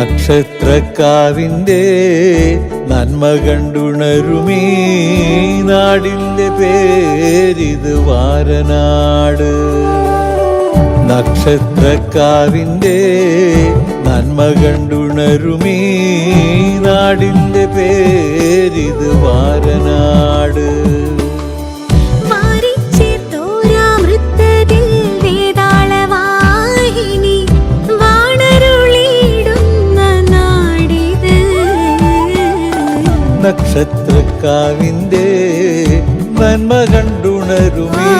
നക്ഷത്രക്കാവിന്റെ നന്മ കണ്ടുണരുമീ നാടിന്റെ പേരിത് വാരനാട്. നക്ഷത്രക്കാവിന്റെ നന്മ കണ്ടുണരുമേ നാടിന്റെ പേരിത് നക്ഷത്രക്കാവിന്റെ നന്മ കണ്ടുണരുമീ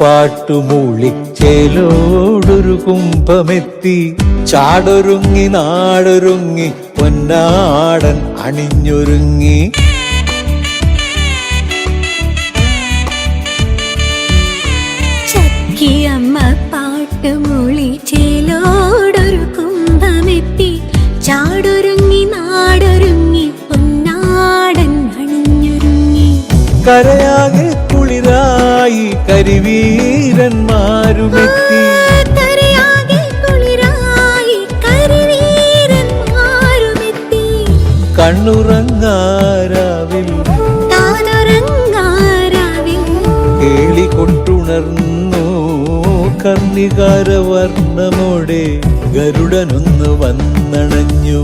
പാട്ടുമൂളിച്ചേലോടൊരു കുംഭമെത്തി ചാടൊരുങ്ങി നാടൊരുങ്ങി പൊന്നാടൻ അണിഞ്ഞൊരുങ്ങി. ചക്കിയമ്മ പാട്ടുമൂളി ചേലോടൊരു കുംഭമെത്തി ചാടൊരുങ്ങി നാടൊരുങ്ങി പൊന്നാടൻ അണിഞ്ഞൊരുങ്ങി. കരയാകെ കുളിരായി കരിവീരന്മാരുമെത്തി. കണ്ണുറങ്ങാരാവിൽ താനുറങ്ങാരാവിൽ. കേളി കൊട്ടുണർന്നു കർണികാരവർണമോടെ ഗരുഡനൊന്ന് വന്നണഞ്ഞു.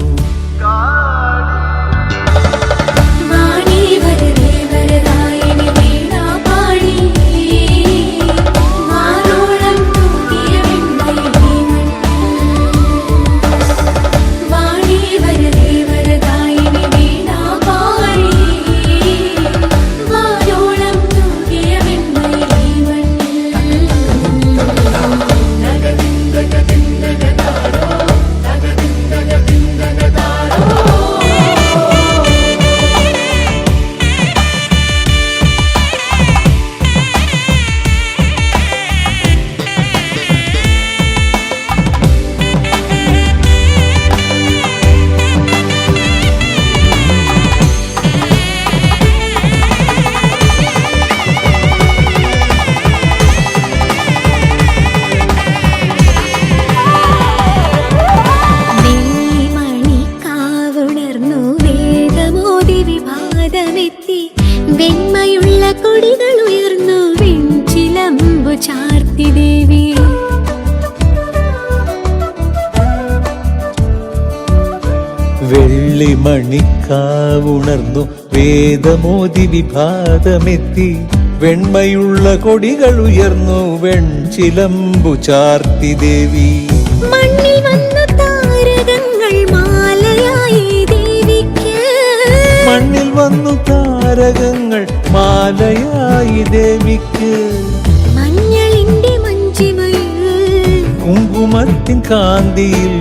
വെണ്മയുള്ള കൊടികൾ ഉയർന്നു വെഞ്ചിലമ്പു ചാർത്തി ദേവി. വെള്ളിമണിക്കാവുണർന്നു വേദമോതി വിഭാതമെത്തി. വെണ്മയുള്ള കൊടികൾ ഉയർന്നു വെൺചിലമ്പു ചാർത്തി ദേവി. മണ്ണിൽ വന്നു താരകങ്ങൾ മാലയായി ദേവിക്ക്. മണ്ണിൽ വന്നു താരകങ്ങൾ മാലയായി ദേവിക്ക്. മഞ്ഞളിന്റെ മഞ്ചിമയിൽ കുങ്കുമത്തിൻ കാന്തിയിൽ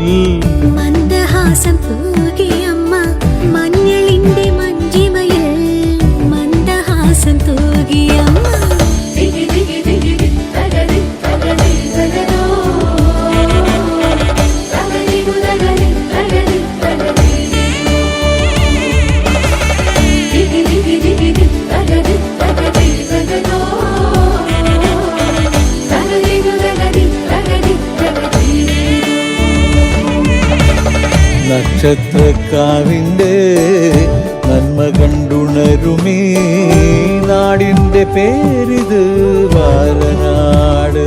മന്ദഹാസം തൂകിയമ്മ നക്ഷത്രക്കാവിന്റെ നന്മ കണ്ടുണരുമേ. നാടിന്റെ പേരിത് വാരനാട്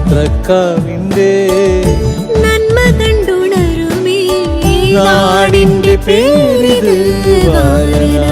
നക്ഷത്രക്കാവിന്റെ നാടിന്റെ പേരിത് വാരണ